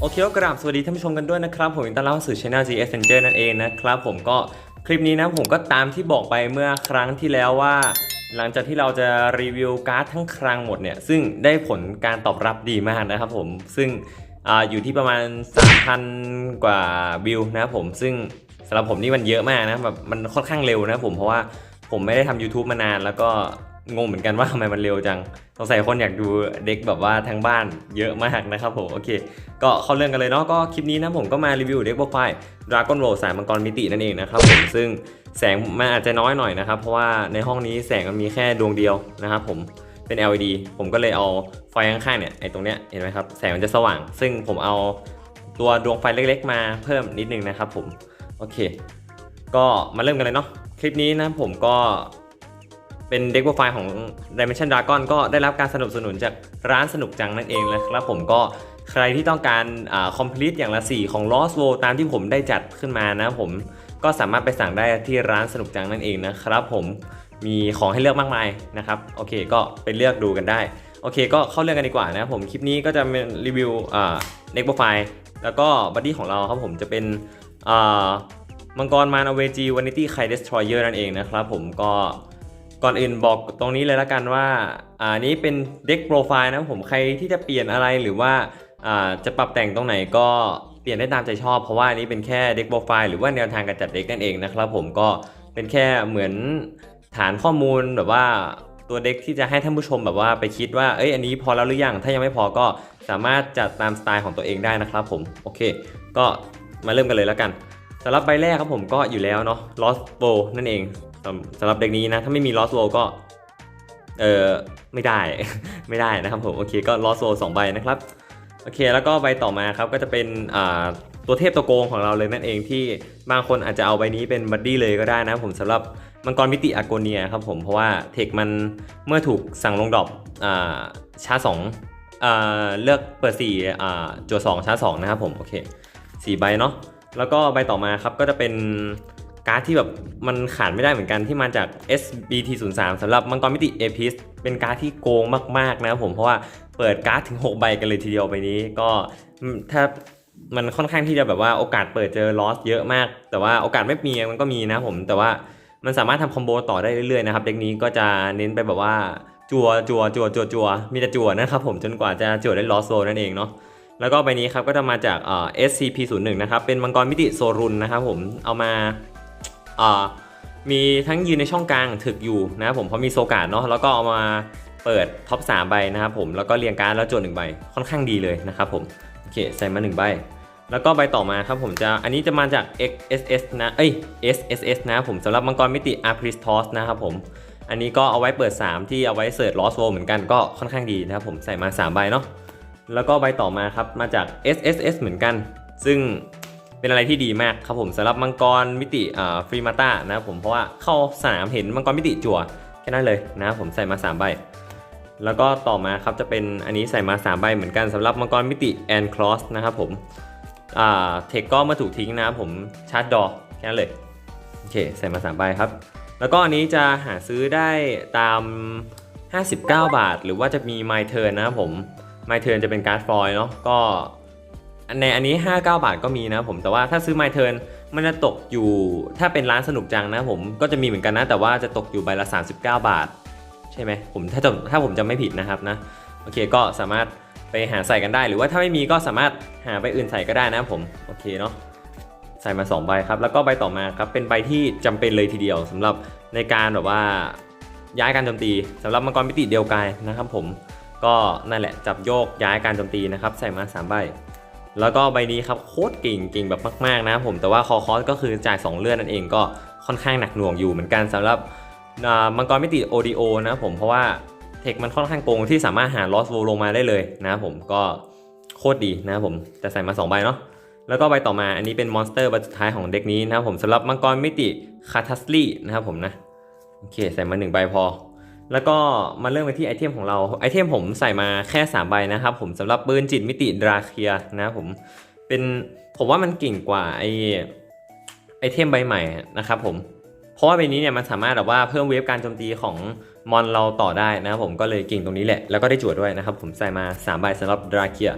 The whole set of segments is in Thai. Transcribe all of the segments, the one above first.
โอเคก็กราบสวัสดีท่านผู้ชมกันด้วยนะครับ ผมอินตอนรับสู่อช anel G Messenger นั่นเองนะครับผมก็คลิปนี้นะผมก็ตามที่บอกไปเมื่อครั้งที่แล้วว่า หลังจากที่เราจะรีวิวการ์ดทั้งครั้งหมดเนี่ย ซึ่งได้ผลการตอบรับดีมากนะครับผมซึ่งออยู่ที่ประมาณ 3,000 กว่าวิวนะครับผมซึ่งสำหรับผมนี่มันเยอะมากนะแบบมันค่อนข้างเร็วนะผมเพราะว่าผมไม่ได้ทำ YouTube มานานแล้วก็ งงเหมือนกันว่าทำไมมันเร็วจังสงสัยคนอยากดูเด็กแบบว่าทั้งบ้านเยอะมากนะครับผมโอเค ก็เข้าเรื่องกันเลยเนาะก็คลิปนี้นะผมก็มารีวิวเด็กโปรไฟล์ Dragon Roll สายมังกรมิตินั่นเองนะครับผมซึ่งแสงมันอาจจะน้อยหน่อยนะครับเพราะว่าในห้องนี้แสงมันมีแค่ดวงเดียวนะครับผมเป็น LED ผมก็เลยเอาไฟข้างๆเนี่ยไอ้ตรงเนี้ยเห็นไหมครับแสงมันจะสว่าง ซึ่งผมเอาตัวดวงไฟเล็ก ๆ มาเพิ่มนิดนึงนะครับผมโอเค ก็มาเริ่มกันเลยเนาะคลิปนี้นะผมก็ เป็นเด็กโปรไฟล์ของ Dimension Dragon ก็ได้รับการสนับสนุนจากร้านสนุกจังนั่นเองนะครับผมก็ใครที่ต้องการอ่า complete อย่างละ 4 ของ Lost World ตามที่ผมได้จัดขึ้นมานะผมก็สามารถไปสั่งได้ที่ร้านสนุกจังนั่นเองนะครับผมมีของให้เลือกมากมายนะครับโอเคก็ไปเลือกดูกันได้โอเคก็เข้าเรื่องกันดีกว่านะผมคลิปนี้ก็จะเป็นรีวิวอ่าเด็กโปรไฟล์แล้วก็บัดดี้ของเราครับผมจะเป็นอ่ามังกรมานอเวจีวานิตี้ไคเดสทรอยเออร์นั่นเองนะครับผมก็ ก่อนอื่นบอกตรงนี้เลยละกันว่าอ่านี้เป็นเด็กโปรไฟล์นะผมใครที่จะเปลี่ยนอะไรหรือว่าอ่าจะปรับแต่งตรงไหนก็เปลี่ยนได้ตามใจชอบ เพราะว่าอันนี้เป็นแค่เด็กโปรไฟล์หรือว่าแนวทางการจัดเด็กนั่นเองนะครับผมก็เป็นแค่เหมือนฐานข้อมูลแบบว่าตัวเด็กที่จะให้ท่านผู้ชมแบบว่าไปคิดว่าเอ้ยอันนี้พอแล้วหรือยังถ้ายังไม่พอก็สามารถจัดตามสไตล์ของตัวเองได้นะครับผมโอเค ก็มาเริ่มกันเลยแล้วกันสำหรับใบแรกครับผมก็อยู่แล้วเนาะ Lost Bow นั่นเอง สำหรับเด็กนี้นะ ถ้าไม่มี Lost Roll ก็ เออไม่ได้ ไม่ได้นะครับผม โอเค ก็ Lost Roll สองใบนะครับ โอเค แล้วก็ใบต่อมาครับ ก็จะเป็นอ่าตัวเทพตัวโกงของเราเลยนั่นเองที่บางคนอาจจะเอาใบนี้เป็นบัดดี้เลยก็ได้นะผมสำหรับมังกรมิติอาโกเนียครับผมเพราะว่าเทคมันเมื่อถูกสั่งลงดรอปอ่าชาร์จสองอ่าเลือกเปิดสี่อ่าจัวสองชาร์จสองนะครับผมโอเคสี่ใบเนาะแล้วก็ใบต่อมาครับก็จะเป็น การ์ดที่แบบมันขาดไม่ได้เหมือนกันที่มาจาก SBT 0 3สำหรับมังกรมิติเอพิสเป็นการ์ดที่โกงมากๆนะครับผมเพราะว่าเปิดการ์ดถึง 6 ใบกันเลยทีเดียวใบนี้ก็ถ้ามันค่อนข้างที่จะแบบว่าโอกาสเปิดเจอลอสเยอะมาก แต่ว่าโอกาสไม่มีมันก็มีนะผม แต่ว่ามันสามารถทำคอมโบต่อได้เรื่อยๆนะครับเด็กนี้ก็จะเน้นไปแบบว่าจัวจัวจัวจัวจัวมีแต่จัวนะครับผมจนกว่าจะจัวได้ลอสโซนั่นเองเนาะแล้วก็ใบนี้ครับก็จะมาจากเอ่อ SCP-01 นะครับเป็นมังกรมิติโซรุนนะครับผมเอามา มีทั้งยืนในช่องกลางถึกอยู่นะครับผมเพราะมีโซกาดเนาะแล้วก็เอามาเปิดท็อป3ใบนะครับผมแล้วก็เรียงการ์ดแล้วโจทย์หนึ่งใบค่อนข้างดีเลยนะครับผมโอเคใส่มา1ใบแล้วก็ใบต่อมาครับผมจะอันนี้จะมาจาก XSS นะเอ้ย SSS นะครับผมสำหรับมังกรมิติ a p r i s t o s นะครับผมอันนี้ก็เอาไว้เปิด 3 ที่เอาไว้เสิร์ช Lost World เหมือนกันก็ค่อนข้างดีนะครับผมใส่มา 3 ใบเนาะแล้วก็ใบต่อมาครับมาจาก SSS เหมือนกัน ซึ่ง เป็นอะไรที่ดีมากครับผมสำหรับมังกรมิติฟรีมาต้านะครับผมเพราะว่าเข้าสนามเห็นมังกรมิติจั่วแค่นั้นเลยนะครับผมใส่มา3ใบแล้วก็ต่อมาครับจะเป็นอันนี้ใส่มา3ใบเหมือนกันสำหรับมังกรมิติแอนคลอสนะครับผมเทคก็มื่อถูกทิ้งนะครับผมชาร์จดอแค่นั้นเลยโอเคใส่มา3ใบครับแล้วก็อันนี้จะหาซื้อได้ตาม 59 บาท หรือว่าจะมี My Turn นะครับผม My Turn จะเป็นการ์ดฟอยล์เนาะก็ ในอันนี้ 59 บาทก็มีนะผมแต่ว่าถ้าซื้อ My Turn มันจะตกอยู่ถ้าเป็นร้านสนุกจังนะผมก็จะมีเหมือนกันนะ แต่ว่าจะตกอยู่ใบละ 39 บาท ใช่ไหมผมถ้าจะถ้าผมจะไม่ผิดนะครับนะโอเคก็สามารถไปหาใส่กันได้ หรือว่าถ้าไม่มีก็สามารถหาใบอื่นใส่ก็ได้นะผมโอเคเนาะใส่มา 2 ใบครับ แล้วก็ใบต่อมาครับเป็นใบที่จำเป็นเลยทีเดียวสำหรับในการแบบว่าย้ายการโจมตีสำหรับมังกรมิติเดียวกายนะครับผมก็นั่นแหละจับโยกย้ายการโจมตีนะครับ ใส่มา 3 ใบ แล้วก็ใบนี้ครับโคตรเก่งเก่งแบบมากๆนะผมแต่ว่าคอคอสก็คือจ่าย2เลือดนั่นเองก็ค่อนข้างหนักหน่วงอยู่เหมือนกันสำหรับมังกรมิติโอดีโอนะผมเพราะว่าเทคมันค่อนข้างโกงที่สามารถหาลอสโวลงมาได้เลยนะผมก็โคตรดีนะผมแต่ใส่มา 2 ใบเนาะแล้วก็ใบต่อมาอันนี้เป็นมอนสเตอร์ใบสุดท้ายของเด็กนี้นะครับผมสำหรับมังกรมิติคาทัสลี่นะครับผมนะโอเคใส่มา 1 ใบพอ แล้วก็มาเริ่มกันที่ไอเทมของเราไอเทมผมใส่มาแค่ 3 ใบนะครับ ผมสำหรับปืนจิตมิติดราเคียนะผมเป็นผมว่ามันเก่งกว่าไอไอเทมใบใหม่นะครับผมเพราะว่าใบนี้เนี่ยมันสามารถแบบว่าเพิ่มเวฟการโจมตีของมอนเราต่อได้นะครับผมก็เลยเก่งตรงนี้แหละ แล้วก็ได้จวดด้วยนะครับผมใส่มา3ใบสำหรับดราเคีย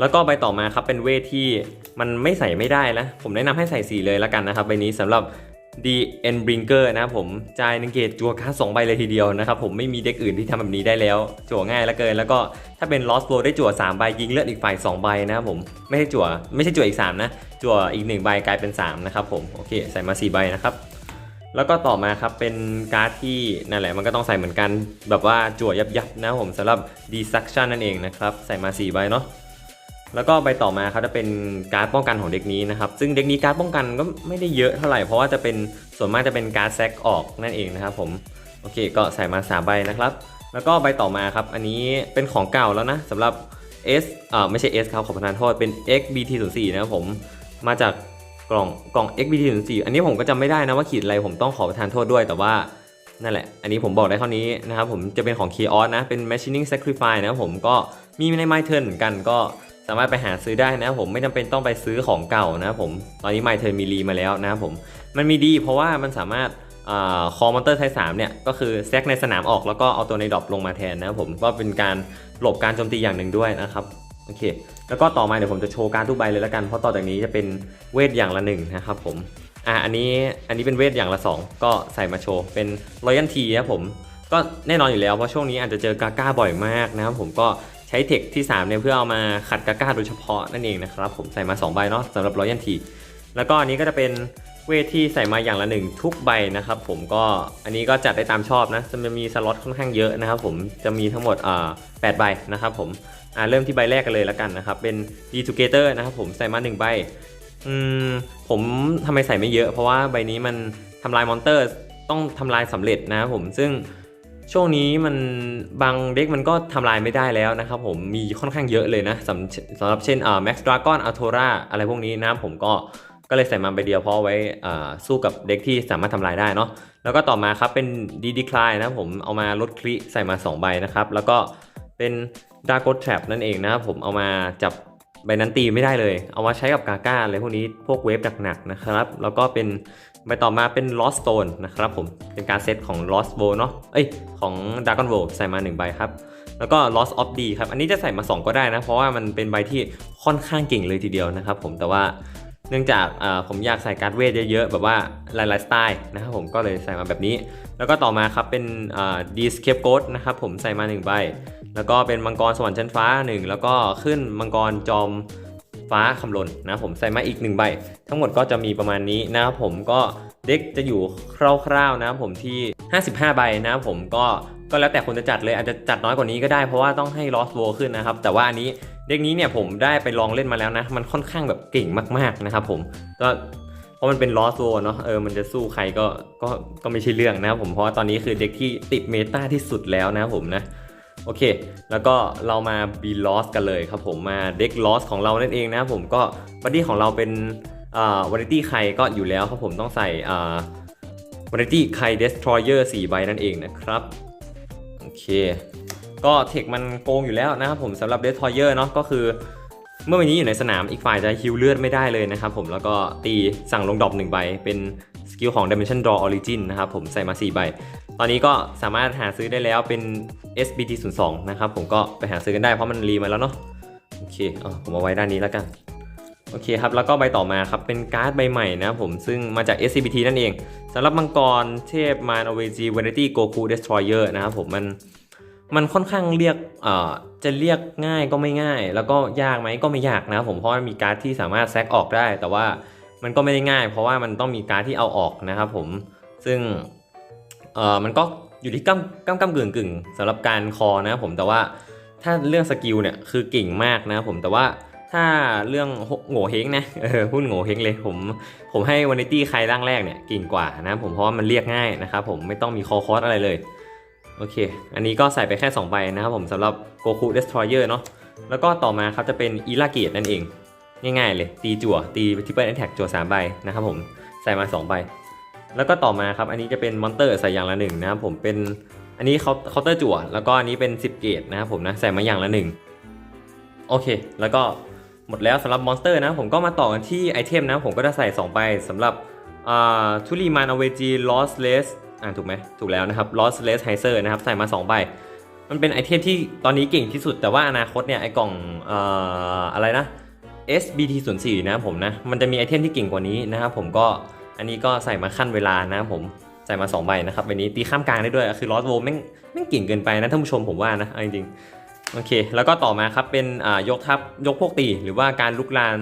แล้วก็ใบต่อมาครับเป็นเวทที่มันไม่ใส่ไม่ได้นะผมแนะนำให้ใส่สีเลยแล้วกันนะครับใบนี้สำหรับ D N Brinker นะครับผมจ่ายนึ่งเกตจั่วการ์ดสองใบเลยทีเดียวนะครับผมไม่มีเด็กอื่นที่ทำแบบนี้ได้แล้ว จั่วง่ายลือเกิน แล้วก็ถ้าเป็น Lost World ได้จั่ว3ใบยิงเลือดอีกฝ่าย2ใบนะครับผมไม่ใช่จั่วไม่ใช่จั่วอีก 3 นะ จั่วอีก1ใบกลายเป็น3นะครับผมโอเคใส่มา4ใบนะครับแล้วก็ต่อมาครับเป็นการ์ดที่นั่นแหละมันก็ต้องใส่เหมือนกันแบบว่าจั่วยับยับๆนะครับผมสำหรับ Destruction นั่นเองนะครับใส่มา4ใบเนาะ แล้วก็ใบต่อมาครับจะเป็นการ์ดป้องกันของเด็กนี้นะครับ ซึ่งเด็กนี้การ์ดป้องกันก็ไม่ได้เยอะเท่าไหร่ เพราะว่าจะเป็นส่วนมากจะเป็นการ์ดแซกออกนั่นเองนะครับผม โอเค ก็ใส่มาสามใบนะครับ แล้วก็ใบต่อมาครับ อันนี้เป็นของเก่าแล้วนะสำหรับ S อ่าไม่ใช่ S ครับขอประทานโทษ เป็น XBT04 นะครับผม มาจากกล่องกล่อง XBT04 อันนี้ผมก็จำไม่ได้นะว่าขีดอะไร ผมต้องขอประทานโทษด้วย แต่ว่านั่นแหละ อันนี้ผมบอกได้เท่านี้นะครับผม จะเป็นของ Chaos นะ เป็น Machining Sacrifice นะครับผม ก็มีใน My Turn เหมือนกัน ก็ สามารถไปหาซื้อได้นะผมไม่จำเป็นต้องไปซื้อของเก่านะผมตอนนี้ My Turn มีรีมาแล้วนะผมมันมีดีเพราะว่ามันสามารถคอมมอนเตอร์ไทสามเนี่ยก็คือแซกในสนามออกแล้วก็เอาตัวในดรอปลงมาแทนนะผมก็เป็นการหลบการโจมตีอย่างหนึ่งด้วยนะครับโอเค แล้วก็ต่อมาเดี๋ยวผมจะโชว์การทุกใบเลยแล้วกันเพราะต่อจากนี้จะเป็นเวทอย่างละหนึ่งนะครับผมอะอันนี้อันนี้เป็นเวทอย่างละ 2 ก็ใส่มาโชว์เป็น Royal T ครับผมก็แน่นอนอยู่แล้วเพราะช่วงนี้อาจจะเจอกาก้าบ่อยมากนะครับผมก็ ใช้เทคที่3เนี่ยเพื่อเอามาขัดกาก้าโดยเฉพาะนั่นเองนะครับผมใส่มา 2 ใบเนาะสำหรับ Royal T แล้วก็อันนี้ก็จะเป็นเวทที่ใส่มาอย่างละหนึ่งทุกใบนะครับผมก็อันนี้ก็จัดได้ตามชอบนะจะมีสล็อตค่อนข้างเยอะนะครับผมจะมีทั้งหมดอ่าแปดใบนะครับผมอ่าเริ่มที่ใบแรกกันเลยแล้วกันนะครับเป็น D Together นะครับผมใส่มาหนึ่งใบอืมผมทำไมใส่ไม่เยอะ เพราะว่าใบนี้มันทำลายมอนเตอร์ต้องทำลายสำเร็จนะครับผมซึ่ง ช่วงนี้มันบางเด็กมันก็ทำลายไม่ได้แล้วนะครับผมมีค่อนข้างเยอะเลยนะสำสำหรับเช่นอ่า Max Dragon a t o r a อะไรพวกนี้นะผมก็ก็เลยใส่มาใบเดียวเพราะเอไว้อ่าสู้กับเด็กที่สามารถทำลายได้เนาะแล้วก็ต่อมาครับเป็น D Decline นะผมเอามาลดคลิใส่มา 2 ใบนะครับ แล้วก็เป็น d a r k o Trap นั่นเองนะครับผมเอามาจับ ใบนั้นตีไม่ได้เลย เอามาใช้กับกาก้าอะไรพวกนี้พวกเวฟหนักๆนะครับ แล้วก็เป็นใบต่อมาเป็น Lost Stone นะครับผม เป็นการเซตของ Lost Bow เนาะ เอ้ย ของ Dragon Bow ใส่มา 1 ใบครับ แล้วก็ Lost of D ครับ อันนี้จะใส่มา 2 ก็ได้นะ เพราะว่ามันเป็นใบที่ค่อนข้างเก่งเลยทีเดียวนะครับผม แต่ว่า เนื่องจากผมอยากใส่การ์ดเวทเยอะๆ แบบว่าหลายๆสไตล์นะครับผมก็เลยใส่มาแบบนี้ แล้วก็ต่อมาครับเป็นอ่า D Scapegoat นะครับผมใส่มา1ใบแล้วก็เป็นมังกรสวรรค์ชั้นฟ้า 1 แล้วก็ขึ้นมังกรจอมฟ้าคำลนนะผมใส่มาอีก1ใบทั้งหมดก็จะมีประมาณนี้นะครับผมก็เด็กจะอยู่คร่าวๆนะครับผมที่ 55 ใบนะครับผมก็ก็แล้วแต่คนจะจัดเลยอาจจะจัดน้อยกว่านี้ก็ได้เพราะว่าต้องให้ Lost War ขึ้นนะครับแต่ว่าอันนี้ เด็กนี้เนี่ยผมได้ไปลองเล่นมาแล้วนะ มันค่อนข้างแบบเก่งมากๆนะครับผมก็เพราะมันเป็น Lost War เนาะเออมันจะสู้ใครก็ก็ก็ไม่ใช่เรื่องนะครับผมเพราะว่าตอนนี้คือเด็กที่ติดเมตาที่สุดแล้วนะครับผมนะโอเค แล้วก็เรามา B Loss กันเลยครับผมมาเด็ก Loss ของเรานั่นเองนะครับผมก็บัดดี้ของเราเป็นอ่าวาไรตี้ใครก็อยู่แล้วครับผมต้องใส่อ่าวาไรตี้ใคร Destroyer 4ใบนั่นเองนะครับโอเค ก็เทคมันโกงอยู่แล้วนะครับผมสำหรับ Destroyer เนาะก็คือ เมื่อวันนี้อยู่ในสนามอีกฝ่ายจะฮิวเลือดไม่ได้เลยนะครับผมแล้วก็ตีสั่งลงดรอปหนึ่งใบ เป็นสกิลของ Dimension Draw Origin นะครับผมใส่มา 4 ใบ ตอนนี้ก็สามารถหาซื้อได้แล้วเป็น SBT 0 2นะครับผมก็ไปหาซื้อกันได้เพราะมันรีมาแล้วเนาะโอเคเอผมเอาไว้ด้านนี้แล้วกันโอเคครับแล้วก็ใบต่อมาครับเป็นการ์ดใบใหม่นะครับผมซึ่งมาจาก SCBT นั่นเองสำหรับมังกรเทพมารอเวจีเวเนตี้โกคูเดสทรอยเออร์นะครับผมมัน มันค่อนข้างเรียกเอ่อจะเรียกง่ายก็ไม่ง่าย แล้วก็ยากไหมก็ไม่ยากนะผมเพราะมีการ์ดที่สามารถแซกออกได้ แต่ว่ามันก็ไม่ได้ง่าย เพราะว่ามันต้องมีการ์ดที่เอาออกนะครับผมซึ่งเอ่อมันก็อยู่ที่ก้ำก้ำก้ำกึ่งกึ่งสำหรับการคอนะผมแต่ว่าถ้าเรื่องสกิลเนี่ยคือเก่งมากนะผมแต่ว่าถ้าเรื่องโง่เฮงนะเออหุ้นโง่เฮงเลยผมผมให้วานิตี้ใครร่างแรกเนี่ยเก่งกว่านะผมเพราะว่ามันเรียกง่ายนะครับผมไม่ต้องมีคอคอสอะไรเลย โอเค อันนี้ก็ใส่ไปแค่ 2 ใบนะครับผมสำหรับโกคูเดสทรอยเออร์เนาะ แล้วก็ต่อมาครับจะเป็นอีลาเกตนั่นเอง ง่ายๆเลย ตีจั่ว ตีทิปเปิลแอนแท็กจั่วสามใบนะครับผม ใส่มาสองใบ แล้วก็ต่อมาครับ อันนี้จะเป็นมอนเตอร์ใส่อย่างละหนึ่งนะครับผม เป็น อันนี้เขาเคาน์เตอร์จั่ว แล้วก็อันนี้เป็น 10 เกตนะครับผมนะ ใส่มาอย่างละหนึ่งโอเค แล้วก็หมดแล้วสำหรับมอนสเตอร์นะผมก็มาต่อกันที่ไอเทมนะผมก็จะใส่2ใบสำหรับทุลีมานอเวจีลอสเลส อ่าถูกไหมถูกแล้วนะครับลอสเลสไฮเซอร์นะครับใส่มา2ใบมันเป็นไอเทมที่ตอนนี้เก่งที่สุดแต่ว่าอนาคตเนี่ยไอกล่องเอ่ออะไรนะ SBT 0 4นะผมนะมันจะมีไอเทมที่เก่งกว่านี้นะครับผมก็อันนี้ก็ใส่มาขั้นเวลานะครับผมใส่มา2ใบนะครับใบนี้ตีข้ามกลางได้ด้วยคือลอสโวแม่งแม่งเก่งเกินไปนะท่านผู้ชมผมว่านะเอาจริงๆโอเค แล้วก็ต่อมาครับเป็นอ่ายกทัพยกพวกตี หรือว่าการลุกลาน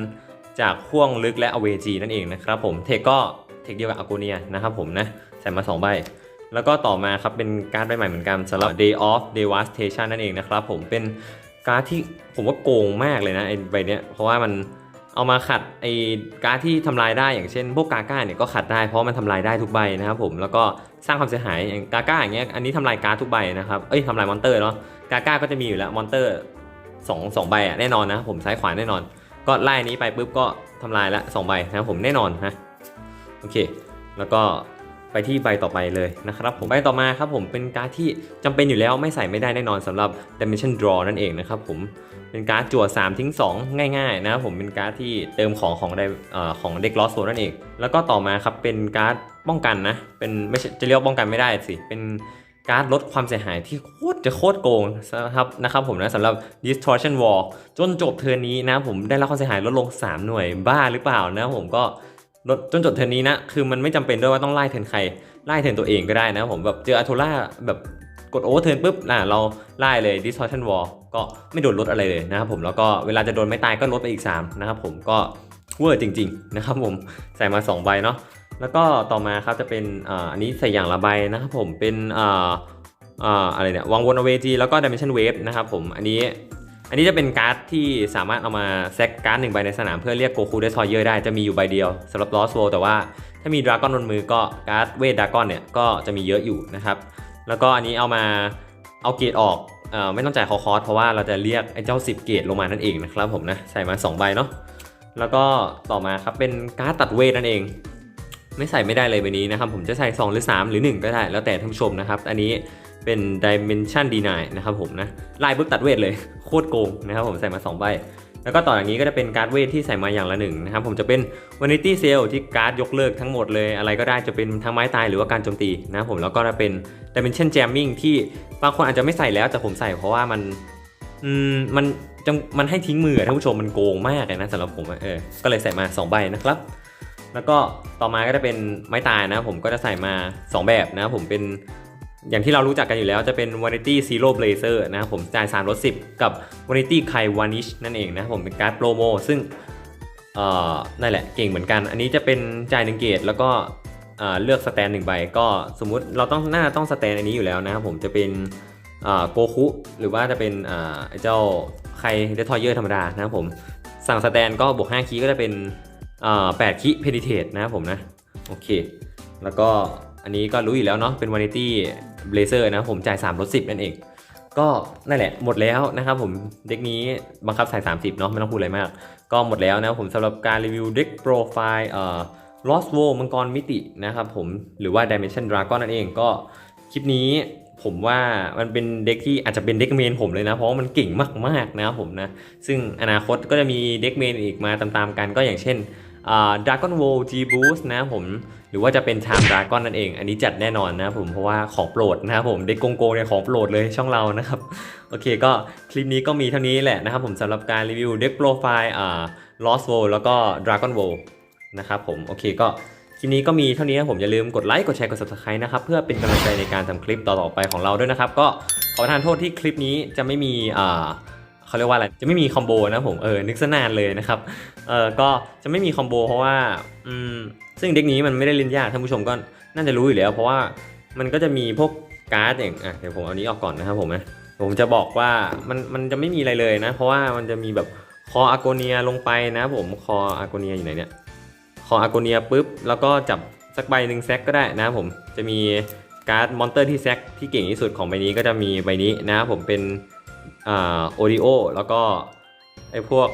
จากพ่วงลึกและอเวจีนั่นเองนะครับผมเทคก็เทคเดียวกับอ g โกเนียนะครับผมนะ ส่มา 2 ใบ แล้วก็ต่อมาครับเป็นการ์ดใบใหม่เหมือนกันสำหรับ Day of Devastation นั่นเองนะครับผมเป็นการ์ดที่ผมว่าโกงมากเลยนะไอ้ใบเนี้ยเพราะว่ามันเอามาขัดไอ้การ์ดที่ทำลายได้อย่างเช่น พวกกาก้าเนี่ยก็ขัดได้เพราะมันทำลายได้ทุกใบนะครับผมแล้วก็สร้างความเสียหายอย่างกาก้าอย่างเงี้ยอันนี้ทำลายการ์ดทุกใบนะครับเอ้ยทำลายมอนเตอร์เนาะกาก้าก็จะมีอยู่แล้วมอนเตอร์สองสองใบอะแน่นอนนะผมซ้ายขวาแน่นอน ก็ไล่นี้ไปปุ๊บก็ทำลายละสองใบนะครับผมแน่นอนนะโอเค แล้วก็ ไปที่ใบต่อไปเลยนะครับผมใบต่อมาครับผมเป็นการ์ดที่จำเป็นอยู่แล้วไม่ใส่ไม่ได้แน่นอนสำหรับ Dimension Draw นั่นเองนะครับผมเป็นการ์ดจั่ว3ทิ้ง2 ง่าย ๆ นะครับผมเป็นการ์ดที่เติมของของได้ของเด็กลอสโซนั่นเอง แล้วก็ต่อมาครับเป็นการ์ดป้องกันนะเป็นไม่ใช่จะเรียกป้องกันไม่ได้สิเป็นการ์ดลดความเสียหายที่โคตรจะโคตรโกงนะครับนะครับผมนะสำหรับ Distortion Wall จนจบเทอร์นนี้นะผมได้รับความเสียหายลดลง 3 หน่วยบ้าหรือเปล่านะผมก็ จนจบเทอร์นนี้นะ คือมันไม่จำเป็นด้วยว่าต้องไล่เทิร์นใคร ไล่เทิร์นตัวเองก็ได้นะผมแบบเจออาโทล่าแบบกดโอเวอร์เทิร์นปุ๊บอะเราไล่เลย distortion wall ก็ไม่โดนลดอะไรเลยนะครับผมแล้วก็เวลาจะโดนไม่ตายก็ลดไปอีก 3 นะครับผมก็เวอร์จริง ๆ นะครับผมใส่มา 2 ใบเนาะแล้วก็ต่อมาครับจะเป็นอ่าอันนี้ใส่อย่างละใบนะครับผมเป็นอ่าอ่าอะไรเนี่ยวังวนอเวจีแล้วก็ dimension wave นะครับผมอันนี้ อันนี้จะเป็นการ์ดที่สามารถเอามาแซกการ์ดหนึ่งใบในสนามเพื่อเรียกโกคูเดสทอยเยอร์ได้จะมีอยู่ใบเดียวสำหรับลอสโวแต่ว่าถ้ามีดราก้อนบนมือก็การ์ดเวทดราก้อนเนี่ยก็จะมีเยอะอยู่นะครับแล้วก็อันนี้เอามาเอาเกรดออกเออไม่ต้องจ่ายคอคอสเพราะว่าเราจะเรียกไอ้เจ้า 10 เกรดลงมานั่นเองนะครับผมนะใส่มา2ใบเนาะแล้วก็ต่อมาครับเป็นการ์ดตัดเวทนั่นเอง ไม่ใส่ไม่ได้เลยใบนี้นะครับผมจะใส่ 2 หรือ 3 หรือ 1 ก็ได้แล้วแต่ท่านผู้ชมนะครับ อันนี้ เป็น Dimension D9 นะครับผมนะลายปุ๊บตัดเวทเลย โคตรโกงนะครับผมใส่มา 2 ใบ แล้วก็ต่อจากนี้ก็จะเป็นการ์ดเวทที่ใส่มาอย่างละหนึ่งนะครับผมจะเป็น Vanity Sale ที่การ์ดยกเลิกทั้งหมดเลย อะไรก็ได้จะเป็นทั้งไม้ตายหรือว่าการโจมตีนะครับผมแล้วก็จะเป็น Dimension Jamming ที่บางคนอาจจะไม่ใส่แล้วแต่ผมใส่เพราะว่ามันอืมมันจังมันให้ทิ้งมือท่านผู้ชมมันโกงมากเลยนะสำหรับผมเออก็เลยใส่มา 2 ใบนะครับแล้วก็ต่อมาก็จะเป็นไม้ตายนะผมก็จะใส่มา 2 แบบนะผมเป็น อย่างที่เรารู้จักกันอยู่แล้วจะเป็น Vanity Zero Blazer นะครับผมจ่าย3ลด10 กับ Vanity Kai Vanish นั่นเองนะครับผมเป็นการ์ดโปรโมซึ่งเอ่อนั่นแหละเก่งเหมือนกัน อันนี้จะเป็นจ่ายหนึ่งเกตแล้วก็เอ่อเลือกสแตนหนึ่งใบก็สมมุติเราต้องน่าจะต้องสแตนอันนี้อยู่แล้วนะครับผมจะเป็นโกคุหรือว่าจะเป็นอ่าไอเจ้าใครเดทอยเยอร์ธรรมดานะครับผมสั่งสแตนก็บวก5คีก็จะเป็นอ่า8คิเพดิเทตนะครับผมนะโอเค แล้วก็อันนี้ก็รู้อยู่แล้วเนาะเป็น Vanity Blazer นะครับผมจ่าย3ลด10 นั่นเอง ก็นั่นแหละหมดแล้วนะครับผมเด็กนี้บังคับใส่30 เนาะไม่ต้องพูดอะไรมาก ก็หมดแล้วนะผมสำหรับการรีวิวเด็กโปรไฟล์เอ่อ Lost World มังกรมิตินะครับผมหรือว่า Dimension Dragon นั่นเองก็คลิปนี้ผมว่ามันเป็นเด็กที่อาจจะเป็นเด็กเมนผมเลยนะ เพราะว่ามันเก่งมากๆนะครับผมนะ ซึ่งอนาคตก็จะมีเด็กเมนอีกมาตามๆกันก็อย่างเช่นอ่า Dragon World G Boost นะผม รือว่าจะเป็น Time Dragon นั่นเอง อันนี้จัดแน่นอนนะผมเพราะว่าของโปรดนะครับผมเด็กโกงโกเนี่ยของโปรดเลยช่องเรานะครับโอเคก็คลิปนี้ก็มีเท่านี้แหละนะครับผมสำหรับการรีวิวเด็กโปรไฟล์อ่า Lost World แล้วก็ Dragon World นะครับผมโอเคก็คลิปนี้ก็มีเท่านี้นะผมอย่าลืมกดไลค์กดแชร์กด subscribe นะครับเพื่อเป็นกำลังใจในการทำคลิปต่อๆไปของเราด้วยนะครับก็ขอประทานโทษที่คลิปนี้จะไม่มีอ่าเขาเรียกว่าอะไรจะไม่มีคอมโบนะผมเออนึกซะนานเลยนะครับเออก็จะไม่มีคอมโบเพราะว่าอืม ซึ่งเด็กนี้มันไม่ได้เล่นยากท่านผู้ชมก็น่าจะรู้อยู่แล้ว เพราะว่ามันก็จะมีพวกการ์ดอย่างอะเดี๋ยวผมเอานี้ออกก่อนนะครับผมนะผมจะบอกว่ามันมันจะไม่มีอะไรเลยนะ เพราะว่ามันจะมีแบบคออาโกเนียลงไปนะผมคออาโกเนียอยู่ไหนเนี่ยคออาโกเนียปุ๊บแล้วก็จับสักใบหนึ่งแซกก็ได้นะผมจะมีการ์ดมอนเตอร์ที่แซกที่เก่งที่สุดของใบนี้ก็จะมีใบนี้นะผมเป็นอ่าโอริโอแล้วก็ไอ้พวก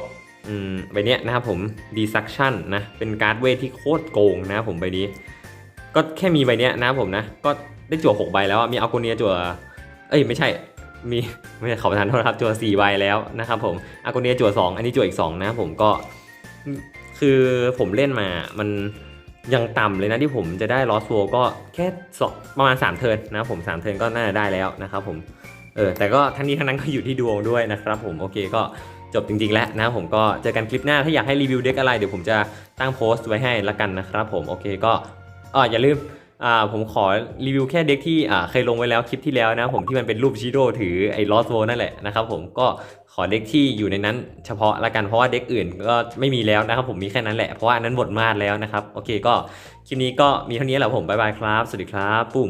ใบเนี้ยนะครับผมดีซักชันนะเป็นการ์ดเวทที่โคตรโกงนะครับผมใบนี้ ก็แค่มีใบเนี้ยนะครับผมนะ ก็ได้จั่ว6ใบแล้วมีอาโกเนียจั่วเอ้ยไม่ใช่มีไม่ใช่ขอประทานโทษนะครับจั่ว4ใบแล้วนะครับผมอาโกเนียจั่ว2 อันนี้จั่วอีก 2 นะครับผมก็คือผมเล่นมามันยังต่ำเลยนะที่ผมจะได้ลอสโวก็แค่สองประมาณ 3 เทิร์นนะครับผม 3 เทิร์นก็น่าจะได้แล้วนะครับผมเออแต่ก็ทั้งนี้ทั้งนั้นก็อยู่ที่ดวงด้วยนะครับผมโอเคก็ จบจริงๆแล้วนะผมก็เจอกันคลิปหน้าถ้าอยากให้รีวิวเด็กอะไรเดี๋ยวผมจะตั้งโพสต์ไว้ให้ละกันนะครับผมโอเคก็อ่าอย่าลืมอ่าผมขอรีวิวแค่เด็กที่อ่าเคยลงไว้แล้วคลิปที่แล้วนะผมที่มันเป็นรูปชิโร่ถือไอ้ลอสโวนั่นแหละนะครับผมก็ขอเด็กที่อยู่ในนั้นเฉพาะละกันเพราะว่าเด็กอื่นก็ไม่มีแล้วนะครับผมมีแค่นั้นแหละเพราะว่าอันนั้นหมดมาดแล้วนะครับโอเคก็คลิปนี้ก็มีเท่านี้แหละผมบ๊ายบายครับ สวัสดีครับ ปุ้ม